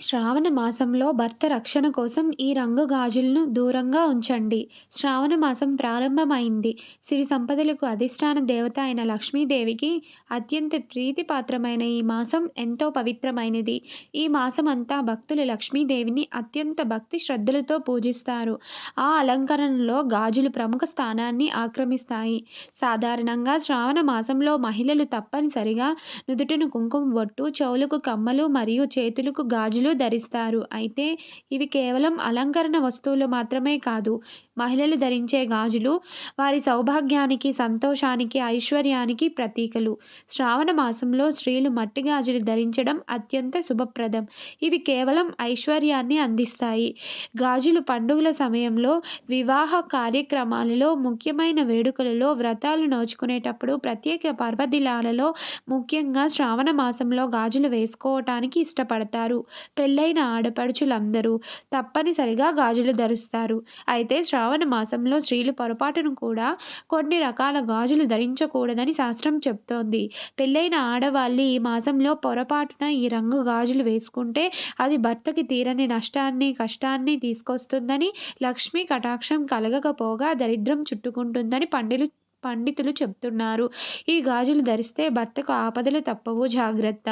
శ్రావణ మాసంలో భర్త రక్షణ కోసం ఈ రంగు గాజులను దూరంగా ఉంచండి. శ్రావణ మాసం ప్రారంభమైంది. సిరి సంపదలకు అధిష్టాన దేవత అయిన లక్ష్మీదేవికి అత్యంత ప్రీతిపాత్రమైన ఈ మాసం ఎంతో పవిత్రమైనది. ఈ మాసం అంతా భక్తులు లక్ష్మీదేవిని అత్యంత భక్తి శ్రద్ధలతో పూజిస్తారు. ఆ అలంకరణలో గాజులు ప్రముఖ స్థానాన్ని ఆక్రమిస్తాయి. సాధారణంగా శ్రావణ మాసంలో మహిళలు తప్పనిసరిగా నుదుటిన కుంకుమ బొట్టు, చెవులకు కమ్మలు మరియు చేతులకు గాజులు ధరిస్తారు. అయితే ఇవి కేవలం అలంకరణ వస్తువులు మాత్రమే కాదు. మహిళలు ధరించే గాజులు వారి సౌభాగ్యానికి, సంతోషానికి, ఐశ్వర్యానికి ప్రతీకలు. శ్రావణ మాసంలో స్త్రీలు మట్టి గాజులు ధరించడం అత్యంత శుభప్రదం. ఇవి కేవలం ఐశ్వర్యాన్ని అందిస్తాయి. గాజులు పండుగల సమయంలో, వివాహ కార్యక్రమాలలో, ముఖ్యమైన వేడుకలలో, వ్రతాలు నోచుకునేటప్పుడు, ప్రత్యేక పర్వదినాలలో ముఖ్యంగా శ్రావణ మాసంలో గాజులు వేసుకోవటానికి ఇష్టపడతారు. పెళ్ళైన ఆడపడుచులందరూ తప్పనిసరిగా గాజులు ధరుస్తారు అయితే శ్రావణ మాసంలో స్త్రీలు పొరపాటున కూడా కొన్ని రకాల గాజులు ధరించకూడదని శాస్త్రం చెప్తోంది. పెళ్ళైన ఆడవాళ్ళు ఈ మాసంలో పొరపాటున ఈ రంగు గాజులు వేసుకుంటే అది భర్తకి తీరని నష్టాన్ని, కష్టాన్ని తీసుకొస్తుందని, లక్ష్మీ కటాక్షం కలగకపోగా దరిద్రం చుట్టుకుంటుందని పండిలు పండితులు చెప్తున్నారు ఈ గాజులు ధరిస్తే భర్తకు ఆపదలు తప్పవు జాగ్రత్త.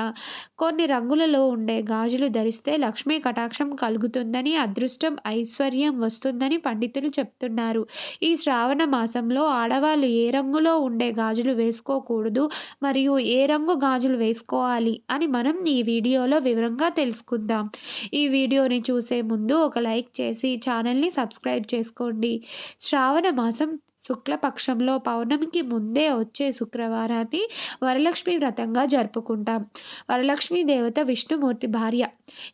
కొన్ని రంగులలో ఉండే గాజులు ధరిస్తే లక్ష్మీ కటాక్షం కలుగుతుందని, అదృష్టం, ఐశ్వర్యం వస్తుందని పండితులు చెప్తున్నారు ఈ శ్రావణ మాసంలో ఆడవాళ్ళు ఏ రంగులో ఉండే గాజులు వేసుకోకూడదు మరియు ఏ రంగు గాజులు వేసుకోవాలి అని మనం ఈ వీడియోలో వివరంగా తెలుసుకుందాం. ఈ వీడియోని చూసే ముందు ఒక లైక్ చేసి ఛానల్ని సబ్స్క్రైబ్ చేసుకోండి. శ్రావణ మాసం శుక్లపక్షంలో పౌర్ణమికి ముందే వచ్చే శుక్రవారాన్ని వరలక్ష్మి వ్రతంగా జరుపుకుంటాం. వరలక్ష్మి దేవత విష్ణుమూర్తి భార్య.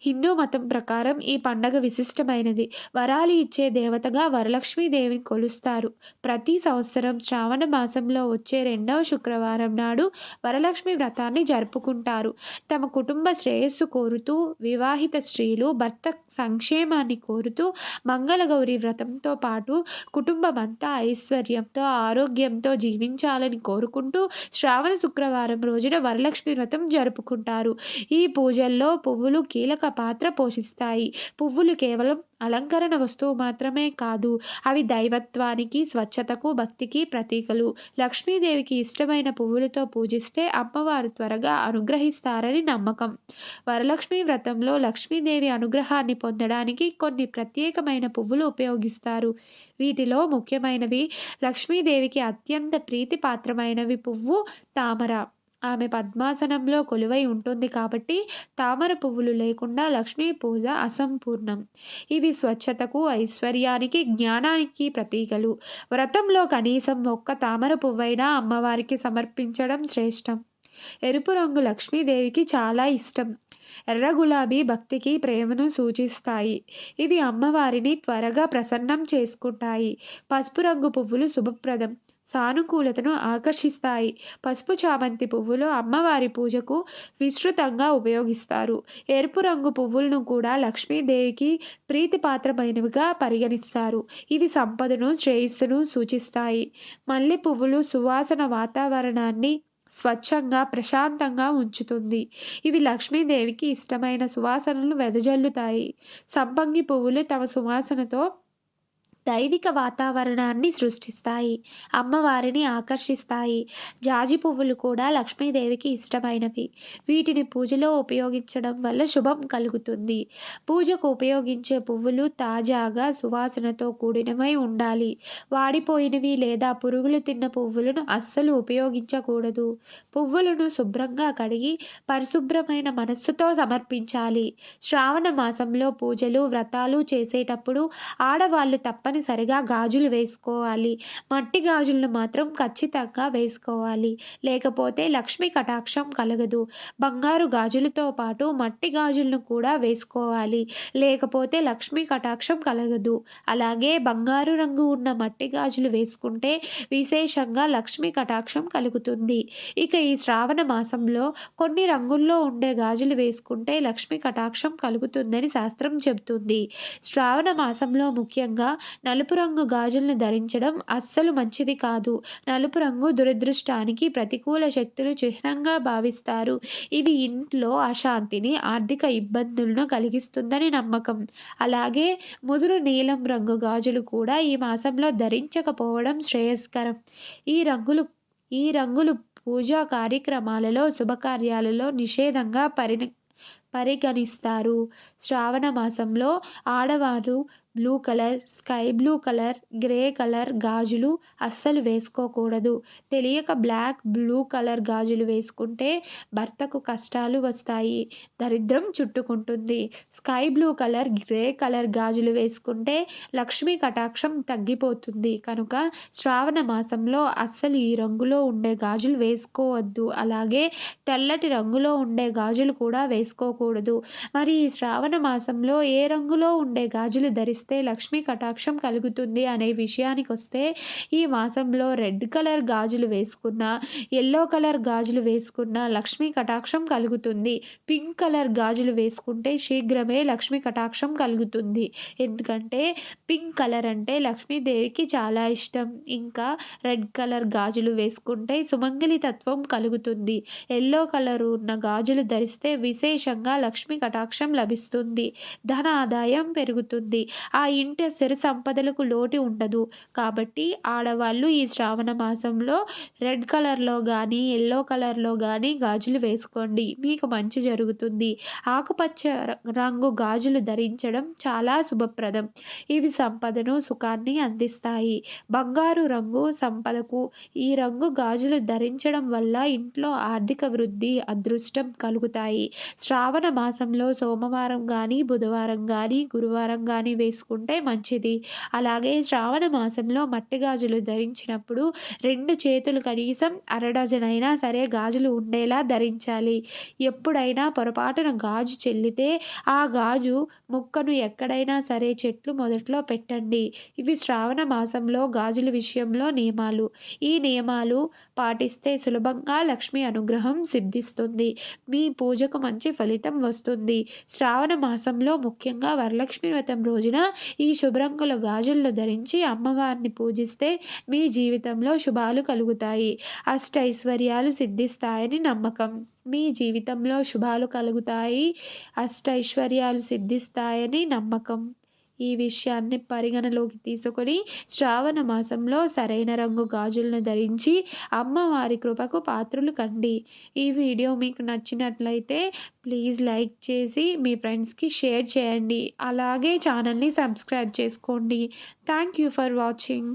హిందూ మతం ప్రకారం ఈ పండగ విశిష్టమైనది. వరాలు ఇచ్చే దేవతగా వరలక్ష్మీదేవిని కొలుస్తారు. ప్రతి సంవత్సరం శ్రావణ మాసంలో వచ్చే రెండవ శుక్రవారం నాడు వరలక్ష్మి వ్రతాన్ని జరుపుకుంటారు. తమ కుటుంబ శ్రేయస్సు కోరుతూ వివాహిత స్త్రీలు భర్త సంక్షేమాన్ని కోరుతూ మంగళగౌరి వ్రతంతో పాటు కుటుంబమంతా ఐశ్వర్యంతో, ఆరోగ్యంతో జీవించాలని కోరుకుంటూ శ్రావణ శుక్రవారం రోజున వరలక్ష్మి వ్రతం జరుపుకుంటారు. ఈ పూజల్లో పువ్వులు కీలక పాత్ర పోషిస్తాయి. పువ్వులు కేవలం అలంకరణ వస్తువు మాత్రమే కాదు. అవి దైవత్వానికి, స్వచ్ఛతకు, భక్తికి ప్రతీకలు. లక్ష్మీదేవికి ఇష్టమైన పువ్వులతో పూజిస్తే అమ్మవారు త్వరగా అనుగ్రహిస్తారని నమ్మకం. వరలక్ష్మి వ్రతంలో లక్ష్మీదేవి అనుగ్రహాన్ని పొందడానికి కొన్ని ప్రత్యేకమైన పువ్వులు ఉపయోగిస్తారు. వీటిలో ముఖ్యమైనవి లక్ష్మీదేవికి అత్యంత ప్రీతిపాత్రమైనవి పువ్వు తామర. ఆమె పద్మాసనంలో కొలువై ఉంటుంది కాబట్టి తామర పువ్వులు లేకుండా లక్ష్మీ పూజ అసంపూర్ణం. ఇవి స్వచ్ఛతకు, ఐశ్వర్యానికి, జ్ఞానానికి ప్రతీకలు. వ్రతంలో కనీసం ఒక్క తామర పువ్వైనా అమ్మవారికి సమర్పించడం శ్రేష్టం. ఎరుపు రంగు లక్ష్మీదేవికి చాలా ఇష్టం. ఎర్ర గులాబీ భక్తికి, ప్రేమను సూచిస్తాయి. ఇవి అమ్మవారిని త్వరగా ప్రసన్నం చేసుకుంటాయి. పసుపు రంగు పువ్వులు శుభప్రదం, సానుకూలతను ఆకర్షిస్తాయి. పసుపు చామంతి పువ్వులు అమ్మవారి పూజకు విస్తృతంగా ఉపయోగిస్తారు. ఎరుపు రంగు పువ్వులను కూడా లక్ష్మీదేవికి ప్రీతిపాత్రమైనవిగా పరిగణిస్తారు. ఇవి సంపదను, శ్రేయస్సును సూచిస్తాయి. మల్లె పువ్వులు సువాసన వాతావరణాన్ని స్వచ్ఛంగా, ప్రశాంతంగా ఉంచుతుంది. ఇవి లక్ష్మీదేవికి ఇష్టమైన సువాసనలు వెదజల్లుతాయి. సంపంగి పువ్వులు తమ సువాసనతో దైవిక వాతావరణాన్ని సృష్టిస్తాయి. అమ్మవారిని ఆకర్షిస్తాయి. జాజి పువ్వులు కూడా లక్ష్మీదేవికి ఇష్టమైనవి. వీటిని పూజలో ఉపయోగించడం వల్ల శుభం కలుగుతుంది. పూజకు ఉపయోగించే పువ్వులు తాజాగా, సువాసనతో కూడినవై ఉండాలి. వాడిపోయినవి లేదా పురుగులు తిన్న పువ్వులను అస్సలు ఉపయోగించకూడదు. పువ్వులను శుభ్రంగా కడిగి పరిశుభ్రమైన మనస్సుతో సమర్పించాలి. శ్రావణ మాసంలో పూజలు, వ్రతాలు చేసేటప్పుడు ఆడవాళ్ళు తప్పనిసరిగా గాజులు వేసుకోవాలి. మట్టి గాజులను మాత్రం ఖచ్చితంగా వేసుకోవాలి. లేకపోతే లక్ష్మి కటాక్షం కలగదు. బంగారు గాజులతో పాటు మట్టి గాజులను కూడా వేసుకోవాలి. లేకపోతే లక్ష్మి కటాక్షం కలగదు. అలాగే బంగారు రంగు ఉన్న మట్టి గాజులు వేసుకుంటే విశేషంగా లక్ష్మీ కటాక్షం కలుగుతుంది. ఇక ఈ శ్రావణ మాసంలో కొన్ని రంగుల్లో ఉండే గాజులు వేసుకుంటే లక్ష్మి కటాక్షం కలుగుతుందని శాస్త్రం చెబుతుంది. శ్రావణ మాసంలో ముఖ్యంగా నలుపు రంగు గాజులను ధరించడం అస్సలు మంచిది కాదు. నలుపు రంగు దురదృష్టానికి ప్రతికూల శక్తులు చిహ్నంగా భావిస్తారు. ఇవి ఇంట్లో అశాంతిని ఆర్థిక ఇబ్బందులను కలిగిస్తుందని నమ్మకం. అలాగే ముదురు నీలం రంగు గాజులు కూడా ఈ మాసంలో ధరించకపోవడం శ్రేయస్కరం. ఈ రంగులు ఈ రంగులు పూజా కార్యక్రమాలలో శుభకార్యాలలో నిషేధంగా పరిణ పరిగణిస్తారు. శ్రావణ మాసంలో ఆడవారు blue colour sky blue colour grey colour గాజులు అస్సలు వేసుకోకూడదు. తెలియక బ్లాక్ బ్లూ కలర్ గాజులు వేసుకుంటే భర్తకు కష్టాలు వస్తాయి. దరిద్రం చుట్టుకుంటుంది. Sky blue colour grey colour గాజులు వేసుకుంటే లక్ష్మీ కటాక్షం తగ్గిపోతుంది. కనుక శ్రావణ మాసంలో అస్సలు ఈ రంగులో ఉండే గాజులు వేసుకోవద్దు. అలాగే తెల్లటి రంగులో ఉండే గాజులు కూడా వేసుకోకూడదు. మరి ఈ శ్రావణ మాసంలో ఏ రంగులో ఉండే గాజులు ధరిస్తే లక్ష్మీ కటాక్షం కలుగుతుంది అనే విషయానికి వస్తే ఈ మాసంలో రెడ్ కలర్ గాజులు వేసుకున్న ఎల్లో కలర్ గాజులు వేసుకున్న లక్ష్మీ కటాక్షం కలుగుతుంది. పింక్ కలర్ గాజులు వేసుకుంటే శీఘ్రమే లక్ష్మీ కటాక్షం కలుగుతుంది. ఎందుకంటే పింక్ కలర్ అంటే లక్ష్మీదేవికి చాలా ఇష్టం. ఇంకా రెడ్ కలర్ గాజులు వేసుకుంటే సుమంగళి తత్వం కలుగుతుంది. ఎల్లో కలర్ ఉన్న గాజులు ధరిస్తే విశేషంగా లక్ష్మీ కటాక్షం లభిస్తుంది. ధన ఆదాయం పెరుగుతుంది. ఆ ఇంటి సిరి సంపదలకు లోటు ఉండదు. కాబట్టి ఆడవాళ్ళు ఈ శ్రావణ మాసంలో రెడ్ కలర్లో కానీ ఎల్లో కలర్లో కానీ గాజులు వేసుకోండి. మీకు మంచి జరుగుతుంది. ఆకుపచ్చ రంగు గాజులు ధరించడం చాలా శుభప్రదం. ఇవి సంపదను సుఖాన్ని అందిస్తాయి. బంగారు రంగు సంపదకు ఈ రంగు గాజులు ధరించడం వల్ల ఇంట్లో ఆర్థిక వృద్ధి అదృష్టం కలుగుతాయి. శ్రావణ మాసంలో సోమవారం కానీ బుధవారం కానీ గురువారం కానీ వేసుకుంటే మంచిది. అలాగే శ్రావణ మాసంలో మట్టి గాజులు ధరించినప్పుడు రెండు చేతులు కనీసం అరడజన్ అయినా సరే గాజులు ఉండేలా ధరించాలి. ఎప్పుడైనా పొరపాటున గాజు చెల్లితే ఆ గాజు ముక్కను ఎక్కడైనా సరే చెట్లు మొదట్లో పెట్టండి. ఇవి శ్రావణ మాసంలో గాజుల విషయంలో నియమాలు. ఈ నియమాలు పాటిస్తే సులభంగా లక్ష్మి అనుగ్రహం సిద్ధిస్తుంది. మీ పూజకు మంచి ఫలితం వస్తుంది. శ్రావణ మాసంలో ముఖ్యంగా వరలక్ష్మి వ్రతం రోజున ఈ శుభ్రంగుల గాజులను ధరించి అమ్మవారిని పూజిస్తే మీ జీవితంలో శుభాలు కలుగుతాయి. అష్టైశ్వర్యాలు సిద్ధిస్తాయని నమ్మకం. మీ జీవితంలో శుభాలు కలుగుతాయి. అష్టైశ్వర్యాలు సిద్ధిస్తాయని నమ్మకం. ఈ విషయాన్ని పరిగణలోకి తీసుకొని శ్రావణ మాసంలో సరైన రంగు గాజులను ధరించి అమ్మవారి కృపకు పాత్రులు కండి. ఈ వీడియో మీకు నచ్చినట్లయితే ప్లీజ్ లైక్ చేసి మీ ఫ్రెండ్స్కి షేర్ చేయండి. అలాగే ఛానల్ని సబ్స్క్రైబ్ చేసుకోండి. Thank you for watching.